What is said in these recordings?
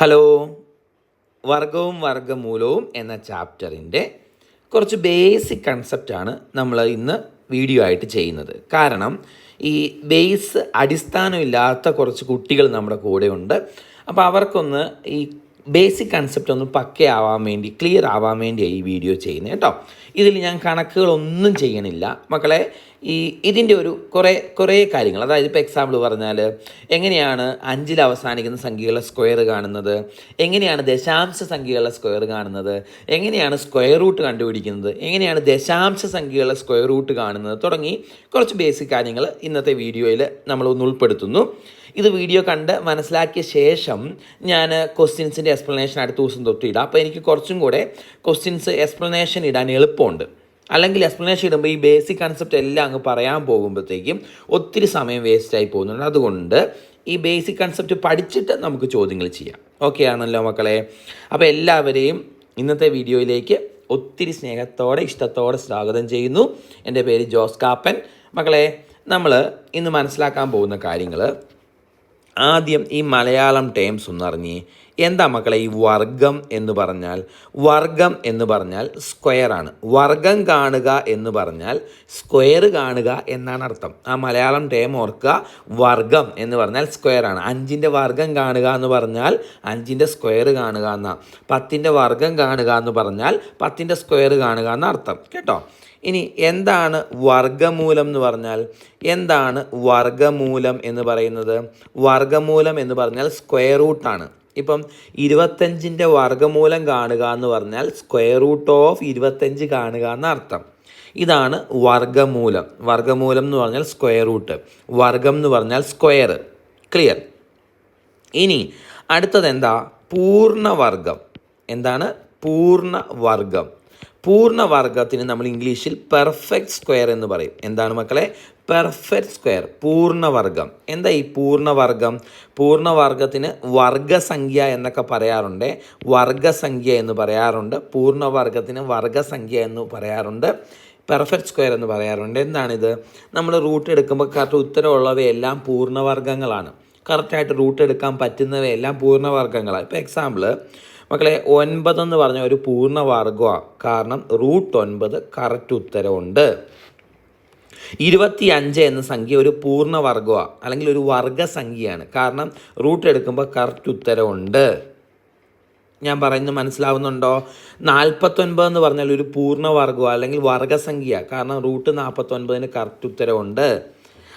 Hello. വർഗവും വർഗമൂലവും എന്ന ചാപ്റ്ററിന്റെ കുറച്ച് basic കൺസെപ്റ്റാണ് നമ്മൾ ഇന്ന് വീഡിയോ ആയിട്ട് ചെയ്യുന്നത്. കാരണം ഈ ബേസ് അടിസ്ഥാനമില്ലാത്ത കുറച്ച് കുട്ടികൾ നമ്മുടെ കൂടെ ഉണ്ട്. അപ്പോൾ അവർക്കൊന്ന് ഈ ബേസിക് കൺസെപ്റ്റ് ഒന്ന് പക്കയാവാൻ വേണ്ടി ക്ലിയർ ആവാൻ വേണ്ടിയാണ് ഈ വീഡിയോ ചെയ്യുന്നത് കേട്ടോ. ഇതിൽ ഞാൻ കണക്കുകളൊന്നും ചെയ്യണില്ല. മക്കളെ ഈ ഇതിന്റെ ഒരു കുറേ കുറേ കാര്യങ്ങൾ. അതായത് ഇപ്പോൾ എക്സാമ്പിൾ പറഞ്ഞാൽ എങ്ങനെയാണ് അഞ്ചിൽ അവസാനിക്കുന്ന സംഖ്യകളുടെ സ്ക്വയർ കാണുന്നത്? എങ്ങനെയാണ് ദശാംശ സംഖ്യകളുടെ സ്ക്വയർ കാണുന്നത്? എങ്ങനെയാണ് സ്ക്വയർ റൂട്ട് കണ്ടുപിടിക്കുന്നത്? എങ്ങനെയാണ് ദശാംശ സംഖ്യകളുടെ സ്ക്വയർ റൂട്ട് കാണുന്നത്? തുടങ്ങി കുറച്ച് ബേസിക് കാര്യങ്ങൾ ഇന്നത്തെ വീഡിയോയിൽ നമ്മൾ ഒന്ന് ഉൾപ്പെടുത്തുന്നു. ഇത് വീഡിയോ കണ്ട് മനസ്സിലാക്കിയ ശേഷം ഞാൻ ക്വസ്റ്റ്യൻസിന്റെ എക്സ്പ്ലനേഷൻ അടുത്ത ദിവസം തൊട്ട് ഇടാം. അപ്പോൾ എനിക്ക് കുറച്ചും കൂടെ ക്വസ്റ്റ്യൻസ് എക്സ്പ്ലനേഷൻ ഇടാൻ എളുപ്പമുണ്ട്. അല്ലെങ്കിൽ എക്സ്പ്ലനേഷൻ ഇടുമ്പോൾ ഈ ബേസിക് കൺസെപ്റ്റ് എല്ലാം അങ്ങ് പറയാൻ പോകുമ്പോഴത്തേക്കും ഒത്തിരി സമയം വേസ്റ്റായി പോകുന്നുണ്ട്. അതുകൊണ്ട് ഈ ബേസിക് കൺസെപ്റ്റ് പഠിച്ചിട്ട് നമുക്ക് ചോദ്യങ്ങൾ ചെയ്യാം. ഓക്കെ ആണല്ലോ മക്കളെ? അപ്പോൾ എല്ലാവരെയും ഇന്നത്തെ വീഡിയോയിലേക്ക് ഒത്തിരി സ്നേഹത്തോടെ ഇഷ്ടത്തോടെ സ്വാഗതം ചെയ്യുന്നു. എന്റെ പേര് ജോസ് കാപ്പൻ. മക്കളെ നമ്മൾ ഇന്ന് മനസ്സിലാക്കാൻ പോകുന്ന കാര്യങ്ങൾ ആദ്യം ഈ മലയാളം ടേംസ് ഒന്ന് അറിഞ്ഞ് എന്താ മക്കളെ ഈ വർഗം എന്ന് പറഞ്ഞാൽ? വർഗം എന്ന് പറഞ്ഞാൽ സ്ക്വയർ ആണ്. വർഗം കാണുക എന്ന് പറഞ്ഞാൽ സ്ക്വയർ കാണുക എന്നാണ് അർത്ഥം. ആ മലയാളം ടേം ഓർക്കുക വർഗം എന്ന് പറഞ്ഞാൽ സ്ക്വയർ ആണ്. അഞ്ചിന്റെ വർഗം കാണുക എന്ന് പറഞ്ഞാൽ അഞ്ചിന്റെ സ്ക്വയർ കാണുക എന്നാ. പത്തിന്റെ വർഗം കാണുക എന്ന് പറഞ്ഞാൽ പത്തിന്റെ സ്ക്വയർ കാണുക എന്ന അർത്ഥം. കേട്ടോ? ഇനി എന്താണ് വർഗമൂലം എന്ന് പറഞ്ഞാൽ? എന്താണ് വർഗമൂലം എന്ന് പറയുന്നത്? വർഗമൂലം എന്ന് പറഞ്ഞാൽ സ്ക്വയർ റൂട്ടാണ് ഇപ്പം ഇരുപത്തഞ്ചിന്റെ വർഗമൂലം കാണുക എന്ന് പറഞ്ഞാൽ സ്ക്വയർ റൂട്ട് ഓഫ് ഇരുപത്തഞ്ച് കാണുക എന്ന അർത്ഥം ഇതാണ് വർഗമൂലം വർഗമൂലം എന്ന് പറഞ്ഞാൽ സ്ക്വയർ റൂട്ട് വർഗം എന്ന് പറഞ്ഞാൽ സ്ക്വയർ ക്ലിയർ ഇനി അടുത്തത് എന്താ? പൂർണവർഗം എന്താണ്? പൂർണവർഗം പൂർണവർഗത്തിന് നമ്മൾ ഇംഗ്ലീഷിൽ പെർഫെക്റ്റ് സ്ക്വയർ എന്ന് പറയും. എന്താണ് മക്കളെ? പെർഫെക്റ്റ് സ്ക്വയർ പൂർണവർഗം. എന്താ ഈ പൂർണവർഗം? പൂർണവർഗത്തിന് വർഗസംഖ്യ എന്നൊക്കെ പറയാറുണ്ട്. വർഗസംഖ്യ എന്ന് പറയാറുണ്ട്. പൂർണവർഗത്തിന് വർഗസംഖ്യ എന്ന് പറയാറുണ്ട്. പെർഫെക്റ്റ് സ്ക്വയർ എന്ന് പറയാറുണ്ട്. എന്താണിത്? നമ്മൾ റൂട്ട് എടുക്കുമ്പോൾ കറക്റ്റ് ഉത്തരമുള്ളവയെല്ലാം പൂർണവർഗങ്ങളാണ്. കറക്റ്റായിട്ട് റൂട്ട് എടുക്കാൻ പറ്റുന്നവയെല്ലാം പൂർണവർഗങ്ങളാണ്. ഇപ്പോൾ എക്സാമ്പിൾ മക്കളെ ഒൻപതെന്ന് പറഞ്ഞ ഒരു പൂർണവർഗമാണ് കാരണം റൂട്ട് ഒൻപത് കറക്റ്റ് ഉത്തരവുണ്ട് ഇരുപത്തി അഞ്ച് എന്ന സംഖ്യ ഒരു പൂർണവർഗമാണ് അല്ലെങ്കിൽ ഒരു വർഗസംഖ്യയാണ് കാരണം റൂട്ട് എടുക്കുമ്പോൾ കറക്റ്റ് ഉത്തരവുണ്ട് ഞാൻ പറയുന്നത് മനസ്സിലാവുന്നുണ്ടോ? നാൽപ്പത്തൊൻപത് എന്ന് പറഞ്ഞാൽ ഒരു പൂർണവർഗമാണ് അല്ലെങ്കിൽ വർഗസംഖ്യ കാരണം റൂട്ട് നാൽപ്പത്തൊൻപതിന് കറക്റ്റ് ഉത്തരവുണ്ട്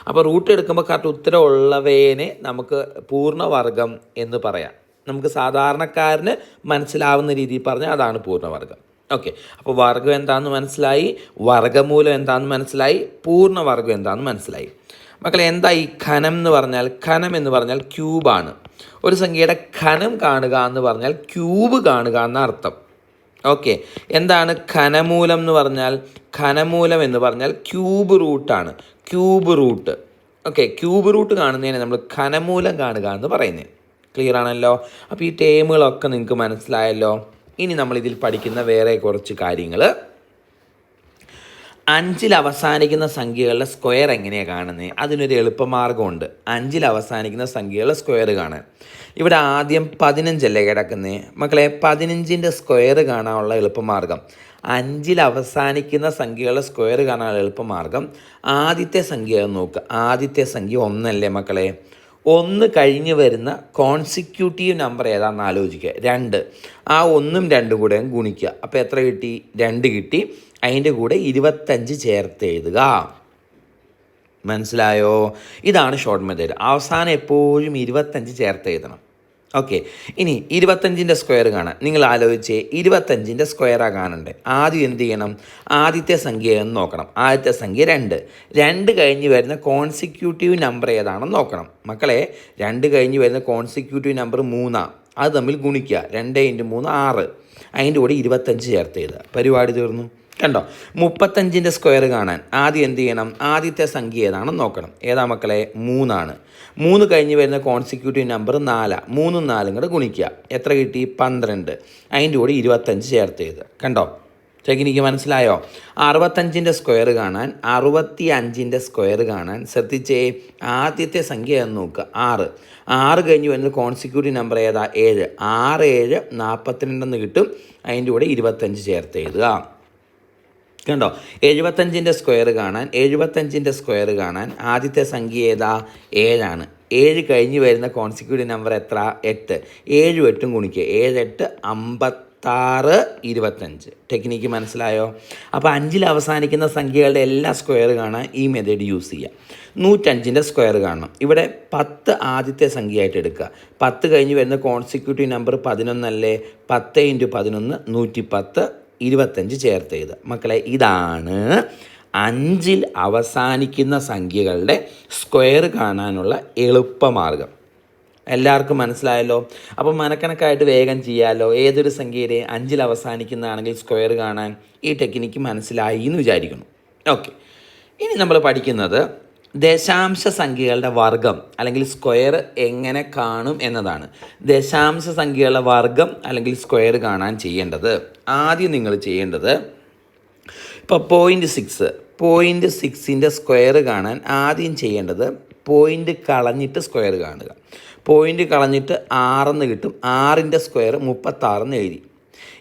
അപ്പോൾ റൂട്ട് എടുക്കുമ്പോൾ കറക്റ്റ് ഉത്തരമുള്ളവേനെ നമുക്ക് പൂർണവർഗം എന്ന് പറയാം. നമുക്ക് സാധാരണക്കാരന് മനസ്സിലാവുന്ന രീതിയിൽ പറഞ്ഞാൽ അതാണ് പൂർണവർഗം ഓക്കെ അപ്പോൾ വർഗം എന്താണെന്ന് മനസ്സിലായി? വർഗമൂലം എന്താണെന്ന് മനസ്സിലായി? പൂർണ പൂർണവർഗം എന്താണെന്ന് മനസ്സിലായി. മക്കളെ എന്താ ഈ ഖനം എന്ന് പറഞ്ഞാൽ? ഖനം എന്ന് പറഞ്ഞാൽ ക്യൂബാണ് ഒരു സംഖ്യയുടെ ഖനം കാണുക എന്ന് പറഞ്ഞാൽ ക്യൂബ് കാണുക എന്ന അർത്ഥം. ഓക്കെ എന്താണ് ഖനമൂലം എന്ന് പറഞ്ഞാൽ? ഖനമൂലം എന്ന് പറഞ്ഞാൽ ക്യൂബ് റൂട്ടാണ് cube root okay cube root കാണുന്നതിനെ നമ്മൾ ഖനമൂലം കാണുക എന്ന് പറയുന്നത്. ക്ലിയർ ആണല്ലോ? അപ്പോൾ ഈ ടേമുകളൊക്കെ നിങ്ങൾക്ക് മനസ്സിലായല്ലോ? ഇനി നമ്മൾ ഇതിൽ പഠിക്കുന്ന വേറെ കുറച്ച് കാര്യങ്ങൾ അഞ്ചിൽ അവസാനിക്കുന്ന സംഖ്യകളുടെ സ്ക്വയർ എങ്ങനെയാണ് കാണുന്നത് അതിനൊരു എളുപ്പമാർഗമുണ്ട് അഞ്ചിൽ അവസാനിക്കുന്ന സംഖ്യകളുടെ സ്ക്വയർ കാണാൻ. ഇവിടെ ആദ്യം പതിനഞ്ചല്ലേ കിടക്കുന്നത് മക്കളെ പതിനഞ്ചിന്റെ സ്ക്വയർ കാണാനുള്ള എളുപ്പമാർഗം അഞ്ചിൽ അവസാനിക്കുന്ന സംഖ്യകളുടെ സ്ക്വയർ കാണാനുള്ള എളുപ്പമാർഗം ആദ്യത്തെ സംഖ്യ നോക്കുക ആദ്യത്തെ സംഖ്യ ഒന്നല്ലേ മക്കളെ? ഒന്ന് കഴിഞ്ഞ് വരുന്ന കോൺസിക്യൂട്ടീവ് നമ്പർ ഏതാണെന്ന് ആലോചിക്കുക. രണ്ട്. ആ ഒന്നും രണ്ടും കൂടെ ഗുണിക്കുക. അപ്പോൾ എത്ര കിട്ടി? രണ്ട് കിട്ടി. അതിന്റെ കൂടെ ഇരുപത്തഞ്ച് ചേർത്ത് എഴുതുക. മനസ്സിലായോ? ഇതാണ് ഷോർട്ട് മെത്തേഡ് അവസാനം എപ്പോഴും ഇരുപത്തഞ്ച് ചേർത്ത് എഴുതണം. ഓക്കെ ഇനി ഇരുപത്തഞ്ചിന്റെ സ്ക്വയർ കാണാൻ നിങ്ങൾ ആലോചിച്ചേ ഇരുപത്തഞ്ചിന്റെ സ്ക്വയറാണ് കാണണ്ടേ? ആദ്യം എന്ത് ചെയ്യണം? ആദ്യത്തെ സംഖ്യ എന്ന് നോക്കണം. ആദ്യത്തെ സംഖ്യ രണ്ട്. രണ്ട് കഴിഞ്ഞ് വരുന്ന കോൺസിക്യൂട്ടീവ് നമ്പർ ഏതാണെന്ന് നോക്കണം. മക്കളെ രണ്ട് കഴിഞ്ഞ് വരുന്ന കോൺസിക്യൂട്ടീവ് നമ്പർ മൂന്നാണ് അത് തമ്മിൽ ഗുണിക്കുക. രണ്ട് ഇന്റു മൂന്ന് ആറ്. അതിന്റെ കൂടെ ഇരുപത്തഞ്ച് ചേർത്ത് ചെയ്താൽ പരിപാടി തീർന്നു. കണ്ടോ? മുപ്പത്തഞ്ചിന്റെ സ്ക്വയർ കാണാൻ ആദ്യം എന്ത് ചെയ്യണം? ആദ്യത്തെ സംഖ്യ ഏതാണെന്ന് നോക്കണം. ഏതാ മക്കളെ? മൂന്നാണ്. മൂന്ന് കഴിഞ്ഞ് വരുന്ന കോൺസിക്യൂട്ടീവ് നമ്പർ നാലാണ് മൂന്നും നാലും കൂടെ ഗുണിക്കുക. എത്ര കിട്ടി? പന്ത്രണ്ട്. അതിന്റെ കൂടെ ഇരുപത്തഞ്ച് ചേർത്ത് ചെയ്ത് കണ്ടോ? ടെക്നിക്ക് മനസ്സിലായോ? അറുപത്തഞ്ചിന്റെ സ്ക്വയർ കാണാൻ അറുപത്തി അഞ്ചിന്റെ സ്ക്വയർ കാണാൻ ശ്രദ്ധിച്ചേ. ആദ്യത്തെ സംഖ്യ എന്ന് നോക്കുക. ആറ്. ആറ് കഴിഞ്ഞ് വരുന്ന കോൺസിക്യൂട്ടീവ് നമ്പർ ഏതാ? ഏഴ്. ആറ് ഏഴ് നാൽപ്പത്തിരണ്ടെന്ന് കിട്ടും. അതിന്റെ കൂടെ ഇരുപത്തഞ്ച് ചേർത്ത് എഴുതുക. കണ്ടോ? എഴുപത്തഞ്ചിന്റെ സ്ക്വയർ കാണാൻ എഴുപത്തഞ്ചിന്റെ സ്ക്വയർ കാണാൻ ആദ്യത്തെ സംഖ്യ ഏതാ? ഏഴാണ്. ഏഴ് കഴിഞ്ഞ് വരുന്ന കോൺസിക്യൂട്ടീവ് നമ്പർ എത്ര? എട്ട്. ഏഴും എട്ടും ഗുണിക്കുക. ഏഴ് എട്ട് അമ്പത്താറ് ഇരുപത്തഞ്ച്. ടെക്നിക്ക് മനസ്സിലായോ? അപ്പോൾ അഞ്ചിൽ അവസാനിക്കുന്ന സംഖ്യകളുടെ എല്ലാ സ്ക്വയർ കാണാൻ ഈ മെത്തേഡ് യൂസ് ചെയ്യാം. നൂറ്റഞ്ചിന്റെ സ്ക്വയർ കാണണം. ഇവിടെ പത്ത് ആദ്യത്തെ സംഖ്യയായിട്ട് എടുക്കുക. പത്ത് കഴിഞ്ഞ് വരുന്ന കോൺസിക്യൂട്ടീവ് നമ്പർ പതിനൊന്നല്ലേ? പത്ത് ഇന്റു പതിനൊന്ന് നൂറ്റി പത്ത് ഇരുപത്തഞ്ച് ചേർത്ത് എഴുതുക. മക്കളെ ഇതാണ് അഞ്ചിൽ അവസാനിക്കുന്ന സംഖ്യകളുടെ സ്ക്വയർ കാണാനുള്ള എളുപ്പമാർഗം. എല്ലാവർക്കും മനസ്സിലായല്ലോ? അപ്പോൾ മനക്കണക്കായിട്ട് വേഗം ചെയ്യാമല്ലോ ഏതൊരു സംഖ്യയുടെ അഞ്ചിൽ അവസാനിക്കുന്നതാണെങ്കിൽ സ്ക്വയർ കാണാൻ ഈ ടെക്നിക്ക് മനസ്സിലായി എന്ന് വിചാരിക്കുന്നു. ഓക്കെ. ഇനി നമ്മൾ പഠിക്കുന്നത് ദശാംശ സംഖ്യകളുടെ വർഗം അല്ലെങ്കിൽ സ്ക്വയർ എങ്ങനെ കാണും എന്നതാണ്. ദശാംശ സംഖ്യകളുടെ വർഗം അല്ലെങ്കിൽ സ്ക്വയർ കാണാൻ ചെയ്യേണ്ടത്. ആദ്യം നിങ്ങൾ ചെയ്യേണ്ടത് ഇപ്പോൾ പോയിന്റ് സിക്സ് പോയിന്റ് സിക്സിന്റെ സ്ക്വയർ കാണാൻ ആദ്യം ചെയ്യേണ്ടത് പോയിന്റ് കളഞ്ഞിട്ട് സ്ക്വയർ കാണുക. പോയിന്റ് കളഞ്ഞിട്ട് ആറെന്ന് കിട്ടും. ആറിന്റെ സ്ക്വയർ മുപ്പത്താറെന്ന് എഴുതി.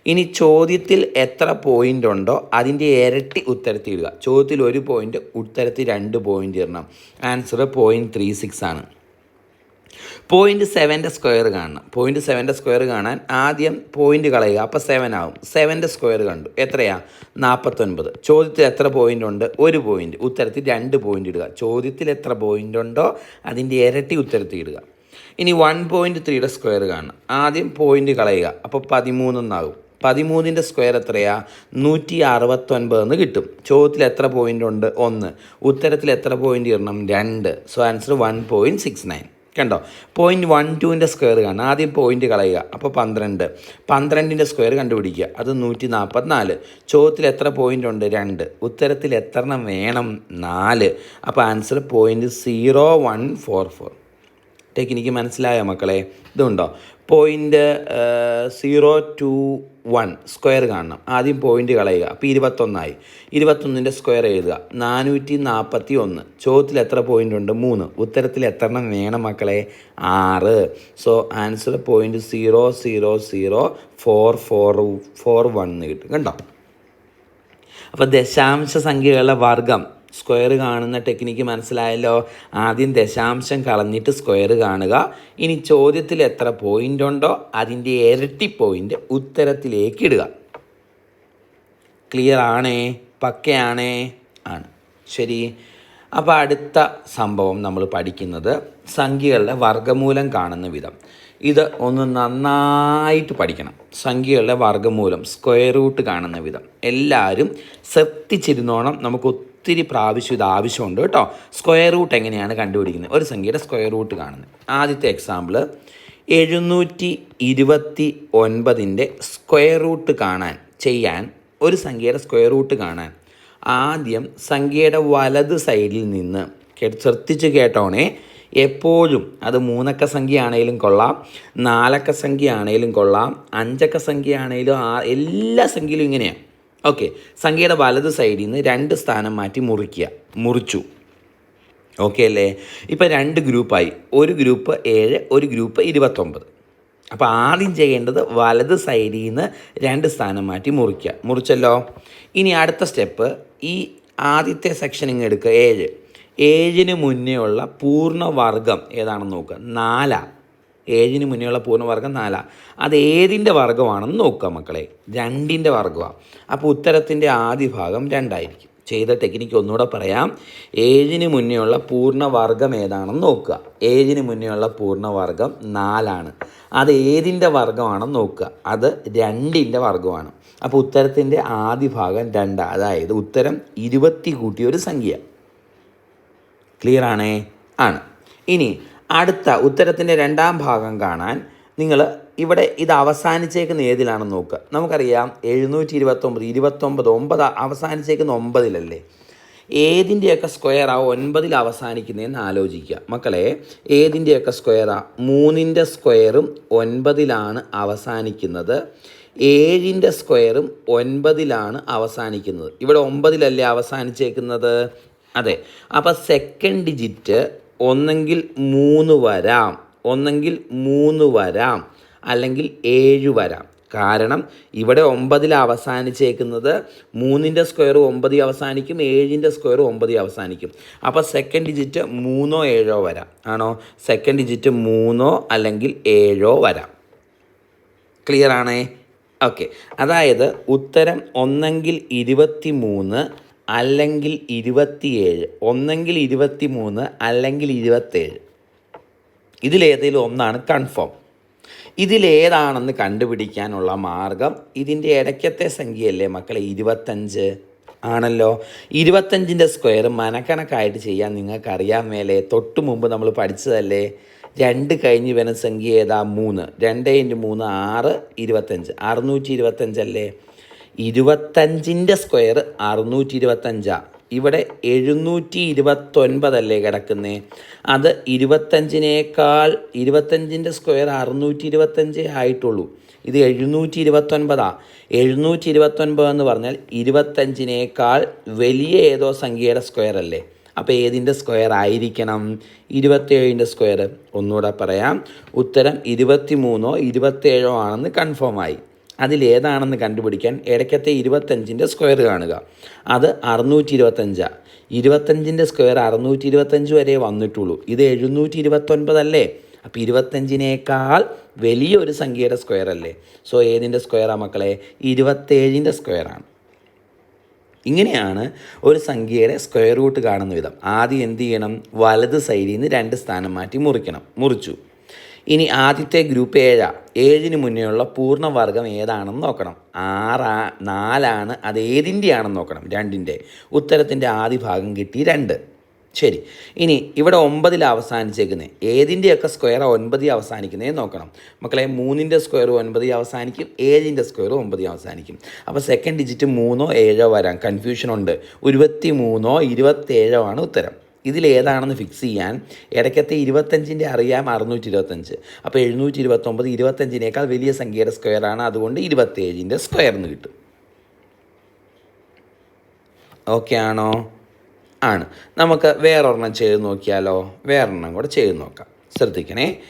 ഇനി ചോദ്യത്തിൽ എത്ര പോയിന്റ് ഉണ്ടോ അതിന്റെ ഇരട്ടി ഉത്തരത്തിൽ ഇടുക ചോദ്യത്തിൽ ഒരു പോയിന്റ് ഉത്തരത്തിൽ രണ്ട് പോയിന്റ് ഇടണം. ആൻസർ പോയിന്റ് ത്രീ സിക്സ് ആണ്. പോയിന്റ് സെവന്റെ സ്ക്വയർ കാണണം. പോയിന്റ് സെവന്റെ സ്ക്വയർ കാണാൻ ആദ്യം പോയിന്റ് കളയുക. അപ്പോൾ സെവൻ ആവും. സെവന്റെ സ്ക്വയർ കണ്ടു. എത്രയാ? നാൽപ്പത്തൊൻപത് ചോദ്യത്തിൽ എത്ര പോയിന്റ് ഉണ്ട്? ഒരു പോയിന്റ് ഉത്തരത്തിൽ രണ്ട് പോയിന്റ് ഇടുക. ചോദ്യത്തിൽ എത്ര പോയിന്റ് ഉണ്ടോ? അതിന്റെ ഇരട്ടി ഉത്തരത്തിൽ ഇടുക. ഇനി വൺ പോയിന്റ് ത്രീയുടെ സ്ക്വയർ കാണണം. ആദ്യം പോയിന്റ് കളയുക. അപ്പോൾ പതിമൂന്നെന്നാകും പതിമൂന്നിന്റെ സ്ക്വയർ എത്രയാ? നൂറ്റി അറുപത്തൊൻപതെന്ന് കിട്ടും. ചോദ്യത്തിൽ എത്ര പോയിന്റ് ഉണ്ട്? ഒന്ന്. ഉത്തരത്തിൽ എത്ര പോയിന്റ് ഇടണം? രണ്ട്. So answer one point six nine കണ്ടോ? പോയിന്റ് വൺ ടുവിന്റെ സ്ക്വയർ കാണാം ആദ്യം പോയിന്റ് കളയുക. അപ്പോൾ പന്ത്രണ്ട്. പന്ത്രണ്ടിന്റെ സ്ക്വയർ കണ്ടുപിടിക്കുക. അത് നൂറ്റി നാൽപ്പത്തിനാല് ചോദ്യത്തിൽ എത്ര പോയിന്റ് ഉണ്ട്? രണ്ട്. ഉത്തരത്തിൽ എത്ര വേണം? നാല്. അപ്പോൾ answer point zero one four four technique മനസ്സിലായ മക്കളെ ഇതുണ്ടോ? Point zero two one square കാണണം. ആദ്യം പോയിന്റ് കളയുക. അപ്പോൾ ഇരുപത്തൊന്നായി. ഇരുപത്തൊന്നിന്റെ സ്ക്വയർ എഴുതുക. നാനൂറ്റി നാൽപ്പത്തി ഒന്ന് ചോദ്യത്തിൽ എത്ര പോയിന്റ് ഉണ്ട്? മൂന്ന്. ഉത്തരത്തിൽ എത്ര എണ്ണം വേണം മക്കളെ? ആറ്. So answer point zero zero zero four four four one എന്ന് കിട്ടും. കണ്ടോ? അപ്പോൾ ദശാംശ സംഖ്യകളുടെ വർഗം സ്ക്വയർ കാണുന്ന ടെക്നിക്ക് മനസ്സിലായല്ലോ? ആദ്യം ദശാംശം കളഞ്ഞിട്ട് സ്ക്വയർ കാണുക. ഇനി ചോദ്യത്തിൽ എത്ര പോയിന്റ് ഉണ്ടോ അതിന്റെ ഇരട്ടി പോയിന്റ് ഉത്തരത്തിലേക്ക് ഇടുക. ക്ലിയർ ആണേ? പക്കയാണേ? ആണ്. ശരി. അപ്പോൾ അടുത്ത സംഭവം നമ്മൾ പഠിക്കുന്നത് സംഖ്യകളുടെ വർഗമൂലം കാണുന്ന വിധം. ഇത് ഒന്ന് നന്നായിട്ട് പഠിക്കണം. സംഖ്യകളുടെ വർഗമൂലം സ്ക്വയർ റൂട്ട് കാണുന്ന വിധം. എല്ലാവരും ശ്രദ്ധിച്ചിരുന്നോണം നമുക്ക് ഒത്തിരി പ്രാവശ്യം ഇത് ആവശ്യമുണ്ട് കേട്ടോ. സ്ക്വയർ റൂട്ട് എങ്ങനെയാണ് കണ്ടുപിടിക്കുന്നത്? ഒരു സംഖ്യയുടെ സ്ക്വയർ റൂട്ട് കാണുന്നത്. ആദ്യത്തെ എക്സാമ്പിൾ എഴുന്നൂറ്റി ഇരുപത്തി ഒൻപതിന്റെ സ്ക്വയർ റൂട്ട് കാണാൻ ചെയ്യാൻ ഒരു സംഖ്യയുടെ സ്ക്വയർ റൂട്ട് കാണാൻ. ആദ്യം സംഖ്യയുടെ വലത് സൈഡിൽ നിന്ന് ശ്രദ്ധിച്ച് കേട്ടോണേ. എപ്പോഴും അത് മൂന്നക്ക സംഖ്യ ആണെങ്കിലും കൊള്ളാം നാലക്ക സംഖ്യ ആണെങ്കിലും കൊള്ളാം അഞ്ചക്ക സംഖ്യ ആണെങ്കിലും എല്ലാ സംഖ്യയിലും ഇങ്ങനെയാണ് ഓക്കെ സംഖ്യയുടെ വലത് സൈഡിൽ നിന്ന് രണ്ട് സ്ഥാനം മാറ്റി മുറിക്കുക മുറിച്ചു. ഓക്കെ അല്ലേ? ഇപ്പം രണ്ട് ഗ്രൂപ്പായി. ഒരു ഗ്രൂപ്പ് ഏഴ് ഒരു ഗ്രൂപ്പ് ഇരുപത്തൊമ്പത്. അപ്പോൾ ആദ്യം ചെയ്യേണ്ടത് വലത് സൈഡിൽ നിന്ന് രണ്ട് സ്ഥാനം മാറ്റി മുറിക്കുക മുറിച്ചല്ലോ? ഇനി അടുത്ത സ്റ്റെപ്പ് ഈ ആദ്യത്തെ സെക്ഷൻ ഇങ്ങ് എടുക്കുക ഏഴ്. ഏഴിന് മുന്നേ ഉള്ള പൂർണവർഗം ഏതാണെന്ന് നോക്കുക നാലാ. ഏഴിന് മുന്നെയുള്ള പൂർണവർഗം നാലാണ് അത് ഏതിന്റെ വർഗമാണെന്ന് നോക്കുക മക്കളെ. രണ്ടിന്റെ വർഗമാണ് അപ്പോൾ ഉത്തരത്തിന്റെ ആദ്യ ഭാഗം രണ്ടായിരിക്കും. ചെയ്ത ടെക്നിക്ക് ഒന്നുകൂടെ പറയാം. ഏഴിന് മുന്നെയുള്ള പൂർണവർഗം ഏതാണെന്ന് നോക്കുക. ഏഴിന് മുന്നെയുള്ള പൂർണവർഗം നാലാണ്. അത് ഏതിന്റെ വർഗമാണെന്ന് നോക്കുക. അത് രണ്ടിന്റെ വർഗമാണ്. അപ്പോൾ ഉത്തരത്തിന്റെ ആദ്യ ഭാഗം രണ്ട്. അതായത് ഉത്തരം ഇരുപത്തി കൂട്ടിയ ഒരു സംഖ്യ. ക്ലിയർ ആണേ? ആണ്. ഇനി അടുത്ത ഉത്തരത്തിന്റെ രണ്ടാം ഭാഗം കാണാൻ നിങ്ങൾ ഇവിടെ ഇത് അവസാനിച്ചേക്കുന്ന ഏതിലാണെന്ന് നോക്കുക. നമുക്കറിയാം എഴുന്നൂറ്റി ഇരുപത്തൊമ്പത് ഇരുപത്തൊമ്പത് ഒമ്പത് അവസാനിച്ചേക്കുന്ന ഒമ്പതിലല്ലേ? ഏതിന്റെയൊക്കെ സ്ക്വയറാ ഒൻപതിൽ അവസാനിക്കുന്നതെന്ന് ആലോചിക്കുക. മക്കളെ ഏതിന്റെയൊക്കെ സ്ക്വയറാ? മൂന്നിന്റെ സ്ക്വയറും ഒൻപതിലാണ് അവസാനിക്കുന്നത്. ഏഴിന്റെ സ്ക്വയറും ഒൻപതിലാണ് അവസാനിക്കുന്നത്. ഇവിടെ ഒമ്പതിലല്ലേ അവസാനിച്ചേക്കുന്നത്? അതെ. അപ്പോൾ സെക്കൻഡ് ഡിജിറ്റ് ഒന്നെങ്കിൽ മൂന്ന് വരാം. ഒന്നെങ്കിൽ മൂന്ന് വരാം. അല്ലെങ്കിൽ ഏഴ് വരാം. കാരണം ഇവിടെ ഒമ്പതിൽ അവസാനിച്ചേക്കുന്നത് മൂന്നിന്റെ സ്ക്വയർ ഒമ്പതിൽ അവസാനിക്കും ഏഴിന്റെ സ്ക്വയർ ഒമ്പതിൽ അവസാനിക്കും. അപ്പോൾ സെക്കൻഡ് ഡിജിറ്റ് മൂന്നോ ഏഴോ വരാം. ആണോ? സെക്കൻഡ് ഡിജിറ്റ് മൂന്നോ അല്ലെങ്കിൽ ഏഴോ വരാം. ക്ലിയർ ആണേ? ഓക്കെ അതായത് ഉത്തരം ഒന്നെങ്കിൽ ഇരുപത്തി മൂന്ന് അല്ലെങ്കിൽ ഇരുപത്തിയേഴ് ഒന്നെങ്കിൽ ഇരുപത്തി മൂന്ന് അല്ലെങ്കിൽ ഇരുപത്തേഴ്. ഇതിലേതെങ്കിലും ഒന്നാണ് കൺഫേം ഇതിലേതാണെന്ന് കണ്ടുപിടിക്കാനുള്ള മാർഗം ഇതിന്റെ ഇടയ്ക്കത്തെ സംഖ്യയല്ലേ മക്കളെ ഇരുപത്തഞ്ച് ആണല്ലോ. ഇരുപത്തഞ്ചിന്റെ സ്ക്വയർ മനക്കണക്കായിട്ട് ചെയ്യാൻ നിങ്ങൾക്കറിയാൻ മേലെ. തൊട്ട് മുമ്പ് നമ്മൾ പഠിച്ചതല്ലേ? രണ്ട് കഴിഞ്ഞ് വരുന്ന സംഖ്യ ഏതാ? മൂന്ന്. രണ്ട് ഇന്റു മൂന്ന് ആറ് ഇരുപത്തഞ്ച്. അറുന്നൂറ്റി ഇരുപത്തഞ്ചല്ലേ? ഇരുപത്തഞ്ചിന്റെ സ്ക്വയർ അറുന്നൂറ്റി ഇരുപത്തഞ്ചാണ് ഇവിടെ എഴുന്നൂറ്റി ഇരുപത്തൊൻപതല്ലേ കിടക്കുന്നേ? അത് ഇരുപത്തഞ്ചിനേക്കാൾ ഇരുപത്തഞ്ചിന്റെ സ്ക്വയർ അറുന്നൂറ്റി ഇരുപത്തഞ്ചേ ആയിട്ടുള്ളൂ. ഇത് എഴുന്നൂറ്റി ഇരുപത്തൊൻപതാണ് എഴുന്നൂറ്റി ഇരുപത്തൊൻപത് എന്ന് പറഞ്ഞാൽ ഇരുപത്തഞ്ചിനേക്കാൾ വലിയ ഏതോ സംഖ്യയുടെ സ്ക്വയർ അല്ലേ? അപ്പോൾ ഏതിന്റെ സ്ക്വയർ ആയിരിക്കണം? ഇരുപത്തേഴിന്റെ സ്ക്വയർ. ഒന്നുകൂടെ പറയാം. ഉത്തരം ഇരുപത്തി മൂന്നോ ഇരുപത്തേഴോ ആണെന്ന് കൺഫേം ആയി. അതിലേതാണെന്ന് കണ്ടുപിടിക്കാൻ ഇടയ്ക്കത്തെ ഇരുപത്തഞ്ചിന്റെ സ്ക്വയർ കാണുക. അത് അറുന്നൂറ്റി ഇരുപത്തഞ്ചാണ് ഇരുപത്തഞ്ചിന്റെ സ്ക്വയർ അറുന്നൂറ്റി ഇരുപത്തഞ്ച് വരെ വന്നിട്ടുള്ളൂ. ഇത് എഴുന്നൂറ്റി ഇരുപത്തൊൻപതല്ലേ അപ്പോൾ ഇരുപത്തഞ്ചിനേക്കാൾ വലിയൊരു സംഖ്യയുടെ സ്ക്വയർ അല്ലേ? സോ ഏതിന്റെ സ്ക്വയറാണ് മക്കളെ? ഇരുപത്തേഴിന്റെ സ്ക്വയറാണ്. ഇങ്ങനെയാണ് ഒരു സംഖ്യയുടെ സ്ക്വയർ റൂട്ട് കാണുന്ന വിധം. ആദ്യം എന്ത് ചെയ്യണം? വലത് സൈഡിൽ നിന്ന് രണ്ട് സ്ഥാനം മാറ്റി മുറിക്കണം. മുറിച്ചു. ഇനി ആദ്യത്തെ ഗ്രൂപ്പ് ഏഴാ ഏഴിന് മുന്നേയുള്ള പൂർണവർഗം ഏതാണെന്ന് നോക്കണം. ആറാ നാലാണ് അത് ഏതിന്റെ ആണെന്ന് നോക്കണം. രണ്ടിന്റെ. ഉത്തരത്തിന്റെ ആദ്യ ഭാഗം കിട്ടി രണ്ട്. ശരി. ഇനി ഇവിടെ ഒമ്പതിൽ അവസാനിച്ചേക്കുന്നത് ഏതിന്റെയൊക്കെ സ്ക്വയർ ഒൻപതിൽ അവസാനിക്കുന്നതെന്ന് നോക്കണം. മക്കളെ മൂന്നിന്റെ സ്ക്വയർ ഒൻപതിൽ അവസാനിക്കും ഏഴിന്റെ സ്ക്വയർ ഒമ്പതിൽ അവസാനിക്കും. അപ്പോൾ സെക്കൻഡ് ഡിജിറ്റ് മൂന്നോ ഏഴോ വരാം. കൺഫ്യൂഷൻ ഉണ്ട്. ഇരുപത്തി മൂന്നോ ഇരുപത്തേഴോ ആണ് ഉത്തരം. ഇതിലേതാണെന്ന് ഫിക്സ് ചെയ്യാൻ ഇടയ്ക്കത്തെ ഇരുപത്തഞ്ചിന്റെ അറിയാം അറുന്നൂറ്റി ഇരുപത്തഞ്ച് അപ്പോൾ എഴുന്നൂറ്റി ഇരുപത്തൊമ്പത് ഇരുപത്തഞ്ചിനേക്കാൾ വലിയ സംഖ്യയുടെ സ്ക്വയറാണ് അതുകൊണ്ട് ഇരുപത്തേഴിന്റെ സ്ക്വയർ എന്ന് കിട്ടും. ഓക്കെ ആണോ? ആണ്. നമുക്ക് വേറൊരെണ്ണം ചെയ്ത് നോക്കിയാലോ? വേറൊരെണ്ണം കൂടെ ചെയ്ത് നോക്കാം. ശ്രദ്ധിക്കണേ.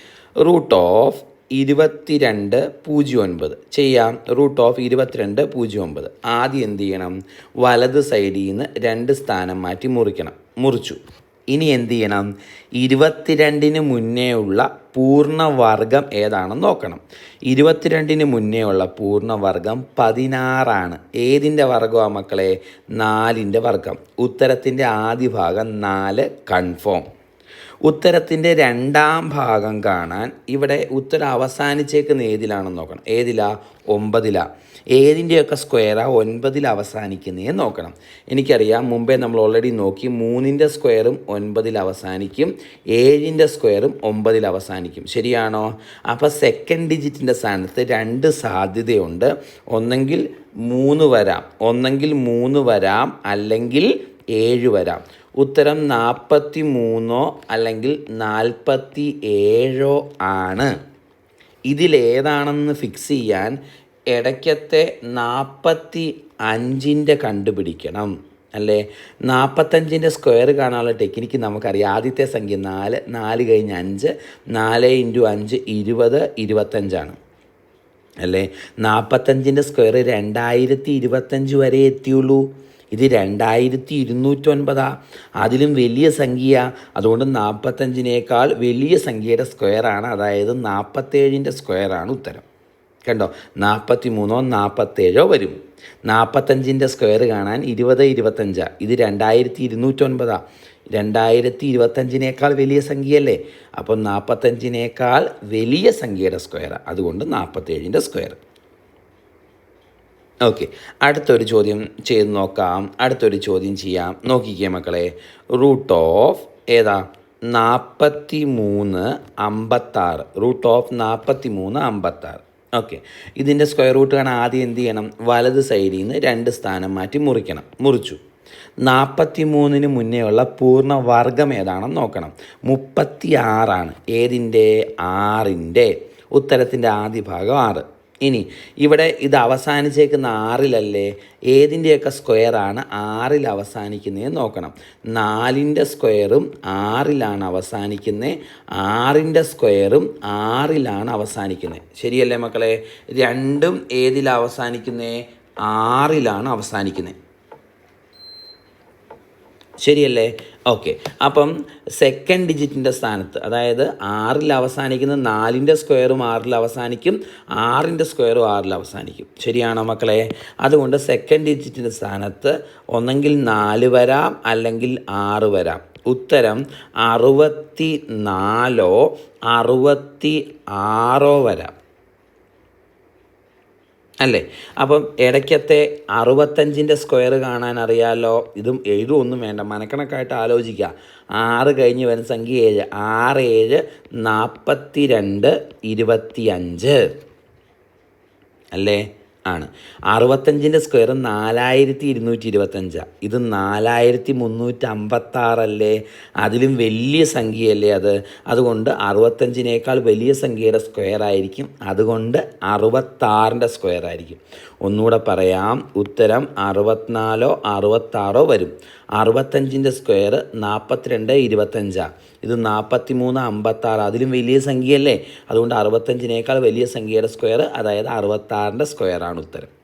റൂട്ട് ഓഫ് ഇരുപത്തിരണ്ട് പൂജ്യം ഒൻപത്. ചെയ്യാം. റൂട്ട് ഓഫ് ഇരുപത്തിരണ്ട് പൂജ്യം ഒമ്പത് ആദ്യം എന്ത് ചെയ്യണം? വലത് സൈഡിൽ നിന്ന് രണ്ട് സ്ഥാനം മാറ്റി മുറിക്കണം. മുറിച്ചു. ഇനി എന്ത് ചെയ്യണം? ഇരുപത്തിരണ്ടിന് മുന്നേ ഉള്ള പൂർണവർഗം ഏതാണെന്ന് നോക്കണം. ഇരുപത്തിരണ്ടിന് മുന്നേ ഉള്ള പൂർണവർഗം പതിനാറാണ്. ഏതിന്റെ വർഗമാണ് മക്കളെ? നാലിന്റെ വർഗം. ഉത്തരത്തിന്റെ ആദ്യ ഭാഗം നാല് കൺഫേം ഉത്തരത്തിന്റെ രണ്ടാം ഭാഗം കാണാൻ ഇവിടെ ഉത്തരം അവസാനിച്ചേക്കുന്ന ഏതിലാണെന്ന് നോക്കണം. ഏതിലാ? ഒമ്പതിലാ. ഏതിന്റെയൊക്കെ സ്ക്വയറാണ് ഒൻപതിൽ അവസാനിക്കുന്നതെന്ന് നോക്കണം. എനിക്കറിയാം മുമ്പേ നമ്മൾ ഓൾറെഡി നോക്കി മൂന്നിന്റെ സ്ക്വയറും ഒൻപതിൽ അവസാനിക്കും ഏഴിന്റെ സ്ക്വയറും ഒമ്പതിൽ അവസാനിക്കും. ശരിയാണോ? അപ്പോൾ സെക്കൻഡ് ഡിജിറ്റിന്റെ സ്ഥാനത്ത് രണ്ട് സാധ്യതയുണ്ട്. ഒന്നെങ്കിൽ മൂന്ന് വരാം ഒന്നെങ്കിൽ മൂന്ന് വരാം അല്ലെങ്കിൽ ഏഴ് വരാം. ഉത്തരം നാൽപ്പത്തി മൂന്നോ അല്ലെങ്കിൽ നാൽപ്പത്തി ഏഴോ ആണ് ഇതിലേതാണെന്ന് ഫിക്സ് ചെയ്യാൻ ഇടയ്ക്കത്തെ നാൽപ്പത്തി അഞ്ചിന്റെ കണ്ടുപിടിക്കണം അല്ലേ? നാൽപ്പത്തഞ്ചിന്റെ സ്ക്വയർ കാണാനുള്ള ടെക്നിക്ക് നമുക്കറിയാം. ആദ്യത്തെ സംഖ്യ നാല് നാല് കഴിഞ്ഞ് അഞ്ച് നാല് ഇന്റു അഞ്ച് ഇരുപത് ഇരുപത്തഞ്ചാണ് അല്ലേ? നാൽപ്പത്തഞ്ചിന്റെ സ്ക്വയർ രണ്ടായിരത്തി ഇരുപത്തഞ്ച് വരെ എത്തിയുള്ളൂ. ഇത് രണ്ടായിരത്തി ഇരുന്നൂറ്റൊൻപതാ അതിലും വലിയ സംഖ്യ. അതുകൊണ്ട് നാൽപ്പത്തഞ്ചിനേക്കാൾ വലിയ സംഖ്യയുടെ സ്ക്വയറാണ്. അതായത് നാൽപ്പത്തേഴിന്റെ സ്ക്വയറാണ് ഉത്തരം. കണ്ടോ? നാൽപ്പത്തി മൂന്നോ നാൽപ്പത്തേഴോ വരും. നാൽപ്പത്തഞ്ചിന്റെ സ്ക്വയർ കാണാൻ ഇരുപത് ഇരുപത്തഞ്ചാ. ഇത് രണ്ടായിരത്തി ഇരുന്നൂറ്റൊൻപതാ രണ്ടായിരത്തി ഇരുപത്തഞ്ചിനേക്കാൾ വലിയ സംഖ്യയല്ലേ? അപ്പം നാൽപ്പത്തഞ്ചിനേക്കാൾ വലിയ സംഖ്യയുടെ സ്ക്വയർ അതുകൊണ്ട് നാൽപ്പത്തേഴിന്റെ സ്ക്വയർ ഓക്കെ. അടുത്തൊരു ചോദ്യം ചെയ്ത് നോക്കാം. അടുത്തൊരു ചോദ്യം ചെയ്യാം. നോക്കിക്കേ മക്കളെ. റൂട്ട് ഓഫ് ഏതാ? നാൽപ്പത്തി മൂന്ന് അമ്പത്താറ്. റൂട്ട് ഓഫ് നാൽപ്പത്തി മൂന്ന് അമ്പത്താറ്. ഓക്കെ ഇതിന്റെ സ്ക്വയർ റൂട്ട് കാണാൻ ആദ്യം എന്ത് ചെയ്യണം? വലത് സൈഡിൽ നിന്ന് രണ്ട് സ്ഥാനം മാറ്റി മുറിക്കണം. മുറിച്ചു. നാൽപ്പത്തി മൂന്നിന് മുന്നേ ഉള്ള പൂർണ വർഗം ഏതാണെന്ന് നോക്കണം. മുപ്പത്തി ആറാണ് ഏതിന്റെ ആറിന്റെ ഉത്തരത്തിന്റെ ആദ്യ ഭാഗം ആറ്. ഇനി ഇവിടെ ഇത് അവസാനിച്ചേക്കുന്ന ആറിലല്ലേ? ഏതിന്റെയൊക്കെ സ്ക്വയറാണ് ആറിൽ അവസാനിക്കുന്നത് നോക്കണം. നാലിന്റെ സ്ക്വയറും ആറിലാണ് അവസാനിക്കുന്നത് ആറിന്റെ സ്ക്വയറും ആറിലാണ് അവസാനിക്കുന്നത് ശരിയല്ലേ മക്കളെ? രണ്ടും ഏതിലവസാനിക്കുന്നത് ആറിലാണ് അവസാനിക്കുന്നത് ശരിയല്ലേ? ഓക്കെ അപ്പം സെക്കൻഡ് ഡിജിറ്റിന്റെ സ്ഥാനത്ത് അതായത് ആറിൽ അവസാനിക്കുന്ന നാലിന്റെ സ്ക്വയറും ആറിൽ അവസാനിക്കും ആറിന്റെ സ്ക്വയറും ആറിൽ അവസാനിക്കും. ശരിയാണോ മക്കളെ? അതുകൊണ്ട് സെക്കൻഡ് ഡിജിറ്റിന്റെ സ്ഥാനത്ത് ഒന്നെങ്കിൽ നാല് വരാം അല്ലെങ്കിൽ ആറ് വരാം. ഉത്തരം അറുപത്തി നാലോ അറുപത്തി ആറോ വരാം. അല്ലേ? അപ്പം ഇടയ്ക്കത്തെ അറുപത്തഞ്ചിന്റെ സ്ക്വയർ കാണാൻ അറിയാലോ. ഇതും എഴുതുമൊന്നും വേണ്ട. മനക്കണക്കായിട്ട് ആലോചിക്കുക. ആറ് കഴിഞ്ഞ് വരുന്ന സംഖ്യ ഏഴ്. ആറ് ഏഴ് നാൽപ്പത്തി രണ്ട് ഇരുപത്തി അഞ്ച് അല്ലേ? ആണ്. അറുപത്തഞ്ചിന്റെ സ്ക്വയർ നാലായിരത്തി ഇരുന്നൂറ്റി ഇരുപത്തഞ്ചാണ് ഇത് നാലായിരത്തി മുന്നൂറ്റി അമ്പത്താറല്ലേ അതിലും വലിയ സംഖ്യയല്ലേ അത്? അതുകൊണ്ട് അറുപത്തഞ്ചിനേക്കാൾ വലിയ സംഖ്യയുടെ സ്ക്വയർ ആയിരിക്കും. അതുകൊണ്ട് അറുപത്താറിന്റെ സ്ക്വയർ ആയിരിക്കും. ഒന്നുകൂടെ പറയാം. ഉത്തരം അറുപത്തിനാലോ അറുപത്താറോ വരും. അറുപത്തഞ്ചിന്റെ സ്ക്വയർ നാൽപ്പത്തിരണ്ട് ഇരുപത്തഞ്ചാണ് ഇത് നാൽപ്പത്തി മൂന്ന് അമ്പത്താറ്. അതിലും വലിയ സംഖ്യയല്ലേ? അതുകൊണ്ട് അറുപത്തഞ്ചിനേക്കാൾ വലിയ സംഖ്യയുടെ സ്ക്വയർ അതായത് അറുപത്താറിന്റെ സ്ക്വയറാണ് ഉത്തരം.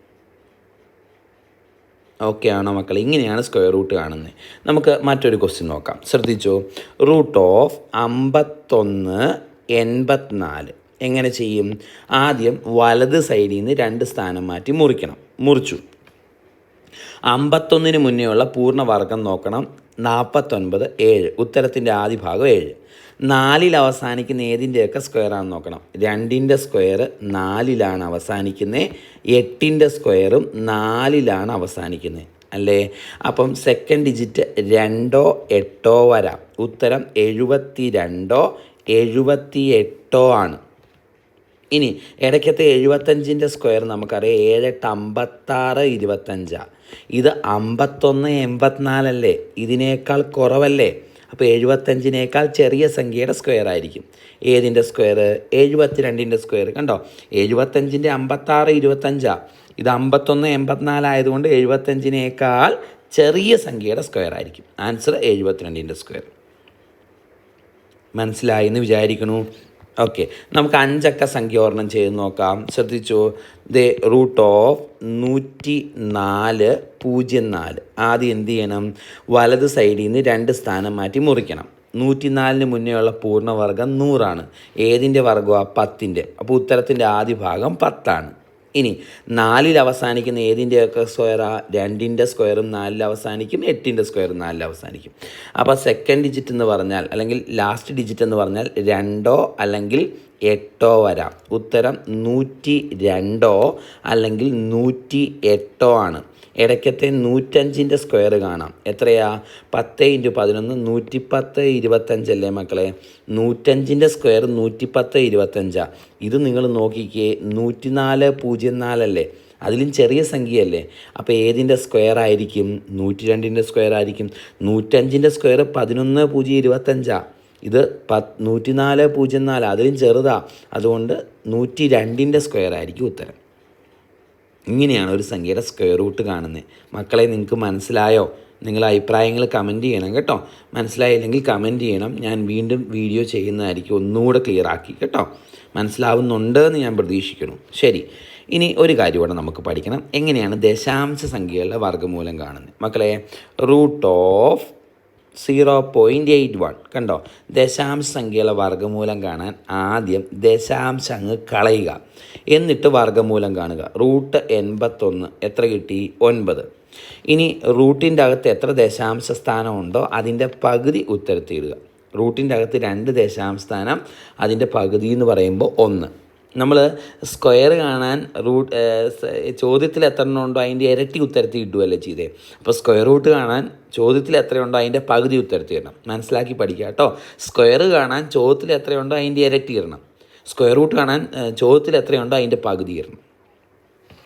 ഓക്കെ ആണോ മക്കൾ ഇങ്ങനെയാണ് സ്ക്വയർ റൂട്ട് കാണുന്നത്. നമുക്ക് മറ്റൊരു ക്വസ്റ്റ്യൻ നോക്കാം. ശ്രദ്ധിച്ചോ? റൂട്ട് ഓഫ് അമ്പത്തൊന്ന് എൺപത്തിനാല്. എങ്ങനെ ചെയ്യും? ആദ്യം വലത് സൈഡിൽ നിന്ന് രണ്ട് സ്ഥാനം മാറ്റി മുറിക്കണം. മുറിച്ചു. അമ്പത്തൊന്നിന് മുന്നേയുള്ള പൂർണവർഗം നോക്കണം. നാൽപ്പത്തൊൻപത് ഏഴ്. ഉത്തരത്തിന്റെ ആദ്യ ഭാഗം ഏഴ്. നാലിൽ അവസാനിക്കുന്ന ഏതിന്റെയൊക്കെ സ്ക്വയറാണെന്ന് നോക്കണം. രണ്ടിന്റെ സ്ക്വയർ നാലിലാണ് അവസാനിക്കുന്നത് എട്ടിന്റെ സ്ക്വയറും നാലിലാണ് അവസാനിക്കുന്നത് അല്ലേ? അപ്പം സെക്കൻഡ് ഡിജിറ്റ് രണ്ടോ എട്ടോ വരാം. ഉത്തരം എഴുപത്തി രണ്ടോ എഴുപത്തി എട്ടോ ആണ്. ഇനി ഇടയ്ക്കത്തെ എഴുപത്തഞ്ചിന്റെ സ്ക്വയർ നമുക്കറിയാം. ഏഴെട്ട് അമ്പത്താറ് ഇരുപത്തഞ്ചാണ് ഇത് അമ്പത്തൊന്ന് എൺപത്തിനാലല്ലേ? ഇതിനേക്കാൾ കുറവല്ലേ? അപ്പോൾ എഴുപത്തഞ്ചിനേക്കാൾ ചെറിയ സംഖ്യയുടെ സ്ക്വയർ ആയിരിക്കും. ഏതിന്റെ സ്ക്വയർ? എഴുപത്തിരണ്ടിന്റെ സ്ക്വയർ. കണ്ടോ? എഴുപത്തഞ്ചിന്റെ അമ്പത്താറ് ഇരുപത്തഞ്ചാണ് ഇത് അമ്പത്തൊന്ന് എൺപത്തിനാലായതുകൊണ്ട് എഴുപത്തഞ്ചിനേക്കാൾ ചെറിയ സംഖ്യയുടെ സ്ക്വയർ ആയിരിക്കും. ആൻസർ എഴുപത്തിരണ്ടിന്റെ സ്ക്വയർ. മനസ്സിലായി എന്ന് വിചാരിക്കണു. ഓക്കെ നമുക്ക് അഞ്ചക്ക സംഖ്യ ഓർണം ചെയ്ത് നോക്കാം. ശ്രദ്ധിച്ചു. ദ റൂട്ട് ഓഫ് നൂറ്റി നാല് പൂജ്യം നാല്. ആദ്യം എന്ത് ചെയ്യണം? വലത് സൈഡിൽ നിന്ന് രണ്ട് സ്ഥാനം മാറ്റി മുറിക്കണം. നൂറ്റിനാലിന് മുന്നേ ഉള്ള പൂർണവർഗം നൂറാണ്. ഏതിന്റെ വർഗമാണ് പത്തിന്റെ അപ്പോൾ ഉത്തരത്തിന്റെ ആദ്യ ഭാഗം പത്താണ്. ഇനി നാലിൽ അവസാനിക്കുന്ന ഏതിന്റെയൊക്കെ സ്ക്വയറാ രണ്ടിന്റെ സ്ക്വയറും നാലിൽ അവസാനിക്കും എട്ടിന്റെ സ്ക്വയറും നാലിൽ അവസാനിക്കും അപ്പോൾ സെക്കൻഡ് ഡിജിറ്റ് എന്ന് പറഞ്ഞാൽ അല്ലെങ്കിൽ ലാസ്റ്റ് ഡിജിറ്റ് എന്ന് പറഞ്ഞാൽ രണ്ടോ അല്ലെങ്കിൽ എട്ടോ വരാം. ഉത്തരം നൂറ്റി രണ്ടോ അല്ലെങ്കിൽ നൂറ്റി എട്ടോ ആണ്. ഇടയ്ക്കത്തെ നൂറ്റഞ്ചിന്റെ സ്ക്വയർ കാണാം. എത്രയാ? പത്ത് ഇന്റു പതിനൊന്ന് നൂറ്റിപ്പത്ത് ഇരുപത്തഞ്ചല്ലേ മക്കളെ? നൂറ്റഞ്ചിന്റെ സ്ക്വയർ നൂറ്റിപ്പത്ത് ഇരുപത്തഞ്ചാണ് ഇത് നിങ്ങൾ നോക്കിക്കേ നൂറ്റിനാല് പൂജ്യം നാലല്ലേ? അതിലും ചെറിയ സംഖ്യയല്ലേ? അപ്പോൾ ഏതിന്റെ സ്ക്വയർ ആയിരിക്കും? നൂറ്റി രണ്ടിന്റെ സ്ക്വയർ ആയിരിക്കും. നൂറ്റഞ്ചിന്റെ സ്ക്വയർ പതിനൊന്ന് പൂജ്യം ഇരുപത്തഞ്ചാണ് ഇത് പത്ത് നൂറ്റിനാല് പൂജ്യം നാല് അതിലും ചെറുതാണ് അതുകൊണ്ട് നൂറ്റി രണ്ടിന്റെ സ്ക്വയർ ആയിരിക്കും ഉത്തരം. ഇങ്ങനെയാണ് ഒരു സംഖ്യയുടെ സ്ക്വയർ റൂട്ട് കാണുന്നത് മക്കളെ നിങ്ങൾക്ക് മനസ്സിലായോ? നിങ്ങൾ അഭിപ്രായങ്ങൾ കമന്റ് ചെയ്യണം കേട്ടോ. മനസ്സിലായില്ലെങ്കിൽ കമന്റ് ചെയ്യണം. ഞാൻ വീണ്ടും വീഡിയോ ചെയ്യുന്നതായിരിക്കും ഒന്നുകൂടെ ക്ലിയർ ആക്കി കേട്ടോ. മനസ്സിലാവുന്നുണ്ട് എന്ന് ഞാൻ പ്രതീക്ഷിക്കുന്നു. ശരി. ഇനി ഒരു കാര്യം കൂടെ നമുക്ക് പഠിക്കണം. എങ്ങനെയാണ് ദശാംശ സംഖ്യകളുടെ വർഗമൂലം കാണുന്നത് മക്കളെ root of zero point eight one കണ്ടോ? ദശാംശ സംഖ്യയുടെ വർഗമൂലം കാണാൻ ആദ്യം ദശാംശം അങ്ങ് കളയുക. എന്നിട്ട് വർഗമൂലം കാണുക. റൂട്ട് എൺപത്തൊന്ന്. എത്ര കിട്ടി? ഒൻപത്. ഇനി റൂട്ടിന്റെ അകത്ത് എത്ര ദശാംശ സ്ഥാനം ഉണ്ടോ അതിന്റെ പകുതി ഉത്തരത്തിയിടുക. റൂട്ടിന്റെ അകത്ത് രണ്ട് ദശാംശ സ്ഥാനം അതിന്റെ പകുതി എന്ന് പറയുമ്പോൾ ഒന്ന്. നമ്മൾ സ്ക്വയർ കാണാൻ റൂട്ട് ചോദ്യത്തിൽ എത്ര എണ്ണം ഉണ്ടോ അതിന്റെ ഇരട്ടി ഉത്തരത്തിൽ ഇടുകയല്ലേ ചെയ്തേ. അപ്പോൾ സ്ക്വയർ റൂട്ട് കാണാൻ ചോദ്യത്തിൽ എത്രയുണ്ടോ അതിന്റെ പകുതി ഉത്തരത്തിൽ ഇടണം. മനസ്സിലാക്കി പഠിക്കുക കേട്ടോ. സ്ക്വയർ കാണാൻ ചോദ്യത്തിൽ എത്രയുണ്ടോ അതിന്റെ ഇരട്ടി ഇടണം. സ്ക്വയർ റൂട്ട് കാണാൻ ചോദ്യത്തിൽ എത്രയുണ്ടോ അതിന്റെ പകുതി ഇടണം.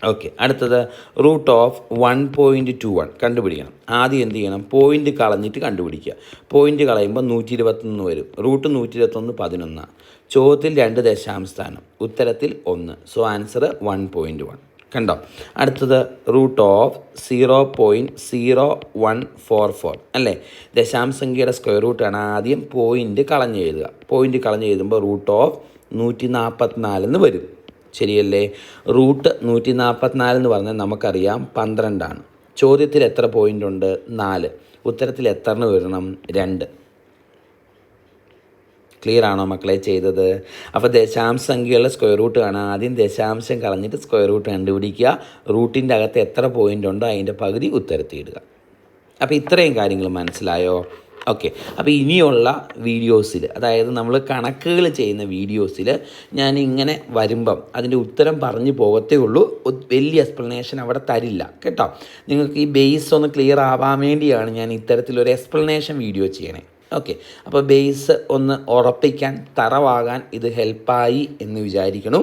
ഓക്കെ അടുത്തത് root of one point two one. കണ്ടുപിടിക്കണം. ആദ്യം എന്ത് ചെയ്യണം? പോയിന്റ് കളഞ്ഞിട്ട് കണ്ടുപിടിക്കുക. പോയിന്റ് കളയുമ്പോൾ നൂറ്റി ഇരുപത്തൊന്ന് വരും. റൂട്ട് നൂറ്റി ഇരുപത്തൊന്ന് പതിനൊന്നാണ്. ചോദ്യത്തിൽ രണ്ട് ദശാംശ സ്ഥാനം ഉത്തരത്തിൽ ഒന്ന്. So answer one point one കണ്ടോ? അടുത്തത് root of zero point zero one four four അല്ലേ? ദശാംശ സംഖ്യയുടെ സ്ക്വയർ റൂട്ടാണ് ആദ്യം പോയിന്റ് കളഞ്ഞ് എഴുതുക. പോയിന്റ് കളഞ്ഞ് എഴുതുമ്പോൾ റൂട്ട് ഓഫ് നൂറ്റി നാൽപ്പത്തിനാലെന്ന് വരും. ശരിയല്ലേ? റൂട്ട് നൂറ്റി നാൽപ്പത്തിനാല് എന്ന് പറഞ്ഞാൽ നമുക്കറിയാം പന്ത്രണ്ടാണ്. ചോദ്യത്തിൽ എത്ര പോയിന്റ് ഉണ്ട്? നാല്. ഉത്തരത്തിൽ എത്ര വരണം? രണ്ട്. ക്ലിയർ ആണോ മക്കളെ ചെയ്തത്? അപ്പോൾ ദശാംശ സംഖ്യയുള്ള സ്ക്വയർ റൂട്ട് കാണാം ആദ്യം ദശാംശം കളഞ്ഞിട്ട് സ്ക്വയർ റൂട്ട് കണ്ടുപിടിക്കുക. റൂട്ടിന്റെ അകത്ത് എത്ര പോയിന്റ് ഉണ്ടോ അതിന്റെ പകുതി ഉത്തരത്തിയിടുക. അപ്പോൾ ഇത്രയും കാര്യങ്ങൾ മനസ്സിലായോ? ഓക്കെ അപ്പോൾ ഇനിയുള്ള വീഡിയോസിൽ അതായത് നമ്മൾ കണക്കുകൾ ചെയ്യുന്ന വീഡിയോസിൽ ഞാൻ ഇങ്ങനെ വരുമ്പം അതിന്റെ ഉത്തരം പറഞ്ഞു പോകത്തേ ഉള്ളൂ. വലിയ എക്സ്പ്ലനേഷൻ അവിടെ തരില്ല. കേട്ടോ? നിങ്ങൾക്ക് ഈ ബേസ് ഒന്ന് ക്ലിയർ ആവാൻ വേണ്ടിയാണ് ഞാൻ ഇത്തരത്തിലൊരു എക്സ്പ്ലനേഷൻ വീഡിയോ ചെയ്യണേ. ഓക്കെ അപ്പോൾ ബേസ് ഒന്ന് ഉറപ്പിക്കാൻ തറവാകാൻ ഇത് ഹെൽപ്പായി എന്ന് വിചാരിക്കണു.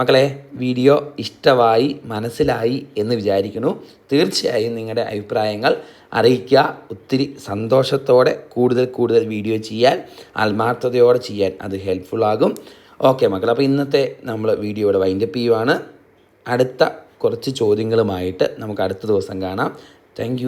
മക്കളെ വീഡിയോ ഇഷ്ടമായി മനസ്സിലായി എന്ന് വിചാരിക്കുന്നു തീർച്ചയായും നിങ്ങളുടെ അഭിപ്രായങ്ങൾ അറിയിക്കുക. ഒത്തിരി സന്തോഷത്തോടെ കൂടുതൽ കൂടുതൽ വീഡിയോ ചെയ്യാൻ ആത്മാർത്ഥതയോടെ ചെയ്യാൻ അത് ഹെൽപ്ഫുൾ ആകും. ഓക്കെ മക്കളെ അപ്പോൾ ഇന്നത്തെ നമ്മൾ വീഡിയോയുടെ വൈൻഡപ്പ് ചെയ്യുവാണ്. അടുത്ത കുറച്ച് ചോദ്യങ്ങളുമായിട്ട് നമുക്ക് അടുത്ത ദിവസം കാണാം. താങ്ക്